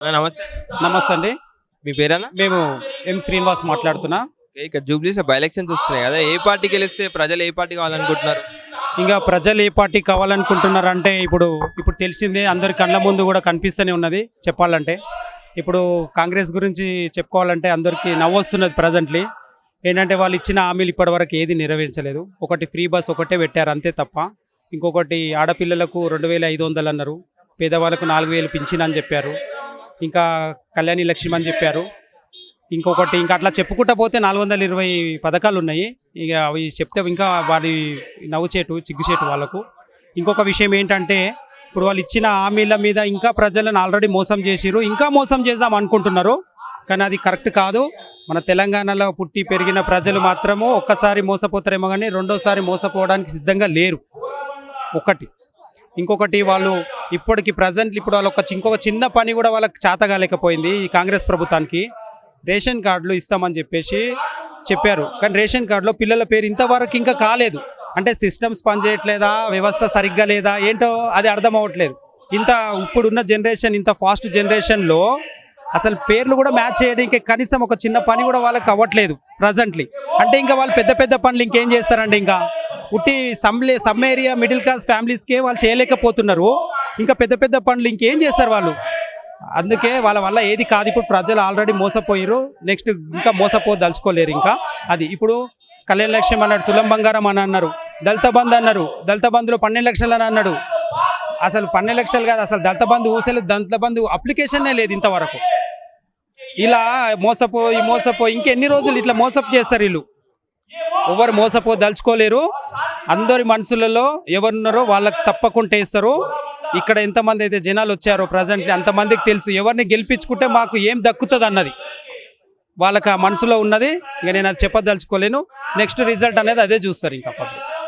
నమస్తే. నమస్తే అండి. మీ పేరేనా మేము ఎం శ్రీనివాస్ మాట్లాడుతున్నా. ఇక్కడ జూబ్లీస్ బై ఎలక్షన్స్ వస్తున్నాయి కదా. ఏ పార్టీ గెలిస్తే ప్రజలు ఏ పార్టీ కావాలనుకుంటున్నారు? ఇంకా ప్రజలు ఏ పార్టీ కావాలనుకుంటున్నారంటే ఇప్పుడు ఇప్పుడు తెలిసిందే అందరి కళ్ళ ముందు కూడా కనిపిస్తూనే ఉన్నది చెప్పాలంటే. ఇప్పుడు కాంగ్రెస్ గురించి చెప్పుకోవాలంటే అందరికీ నవ్వొస్తున్నది ప్రజెంట్లీ ఏంటంటే వాళ్ళు ఇచ్చిన హామీలు ఇప్పటివరకు ఏది నెరవేర్చలేదు. ఒకటి ఫ్రీ బస్ ఒకటే పెట్టారు అంతే తప్ప. ఇంకొకటి ఆడపిల్లలకు రెండు వేల ఐదు వందలు అన్నారు. పేదవాళ్ళకు నాలుగు వేలు పింఛన్ అని చెప్పారు. ఇంకా కళ్యాణి లక్ష్మి అని చెప్పారు. ఇంకొకటి ఇంకా అట్లా చెప్పుకుంటా పోతే నాలుగు వందల ఇరవై పథకాలు ఉన్నాయి ఇక అవి చెప్తే ఇంకా వారి నవ్వుచేటు చిగ్గుచేటు వాళ్ళకు. ఇంకొక విషయం ఏంటంటే ఇప్పుడు వాళ్ళు ఇచ్చిన హామీల మీద ఇంకా ప్రజలను ఆల్రెడీ మోసం చేసిరు ఇంకా మోసం చేద్దాం అనుకుంటున్నారు. కానీ అది కరెక్ట్ కాదు. మన తెలంగాణలో పుట్టి పెరిగిన ప్రజలు మాత్రము ఒక్కసారి మోసపోతారేమో కానీ రెండోసారి మోసపోవడానికి సిద్ధంగా లేరు. ఒకటి. ఇంకొకటి వాళ్ళు ఇప్పటికి ప్రజెంట్ ఇప్పుడు వాళ్ళ ఒక ఇంకొక చిన్న పని కూడా వాళ్ళకి చేతగాలేకపోయింది ఈ కాంగ్రెస్ ప్రభుత్వానికి. రేషన్ కార్డులు ఇస్తామని చెప్పేసి చెప్పారు. కానీ రేషన్ కార్డులో పిల్లల పేరు ఇంతవరకు ఇంకా కాలేదు. అంటే సిస్టమ్స్ పనిచేయట్లేదా? వ్యవస్థ సరిగ్గా లేదా? ఏంటో అది అర్థం అవ్వట్లేదు. ఇంత ఇప్పుడున్న జనరేషన్ ఇంత ఫాస్ట్ జనరేషన్లో అసలు పేర్లు కూడా మ్యాచ్ చేయడానికి కనీసం ఒక చిన్న పని కూడా వాళ్ళకి అవ్వట్లేదు ప్రజెంట్లీ అంటే ఇంకా వాళ్ళు పెద్ద పెద్ద పనులు ఇంకేం చేస్తారండి ఇంకా? పుట్టి సమ్లే సమ్ ఏరియా మిడిల్ క్లాస్ ఫ్యామిలీస్కే వాళ్ళు చేయలేకపోతున్నారు. ఇంకా పెద్ద పెద్ద పనులు ఇంకేం చేస్తారు వాళ్ళు? అందుకే వాళ్ళ వల్ల ఏది కాదు. ఇప్పుడు ప్రజలు ఆల్రెడీ మోసపోయారు నెక్స్ట్ ఇంకా మోసపో దలుచుకోలేరు ఇంకా. అది ఇప్పుడు కళ్యాణ లక్ష్యం అన్నాడు తులం బంగారం అని అన్నారు. దళిత బంధు అన్నారు. దళిత బంధులో పన్నెండు లక్షలు అని అన్నాడు. అసలు పన్నెండు లక్షలు కాదు. అసలు దళిత బంధు ఊసలు దళిత బంధు అప్లికేషన్నే లేదు ఇంతవరకు. ఇలా మోసపోయి మోసపోయి ఇంకెన్ని రోజులు ఇట్లా మోసపు చేస్తారు వీళ్ళు? ఎవరు మోసపోదలుచుకోలేరు అందరి మనసులలో ఎవరున్నారో వాళ్ళకి తప్పకుండా వేస్తారు. ఇక్కడ ఎంతమంది అయితే జనాలు వచ్చారో ప్రజెంట్ అంతమందికి తెలుసు. ఎవరిని గెలిపించుకుంటే మాకు ఏం దక్కుతుంది అన్నది. వాళ్ళకి ఆ మనసులో ఉన్నది. ఇక నేను అది చెప్పదలుచుకోలేను. నెక్స్ట్ రిజల్ట్ అనేది అదే చూస్తారు ఇంకా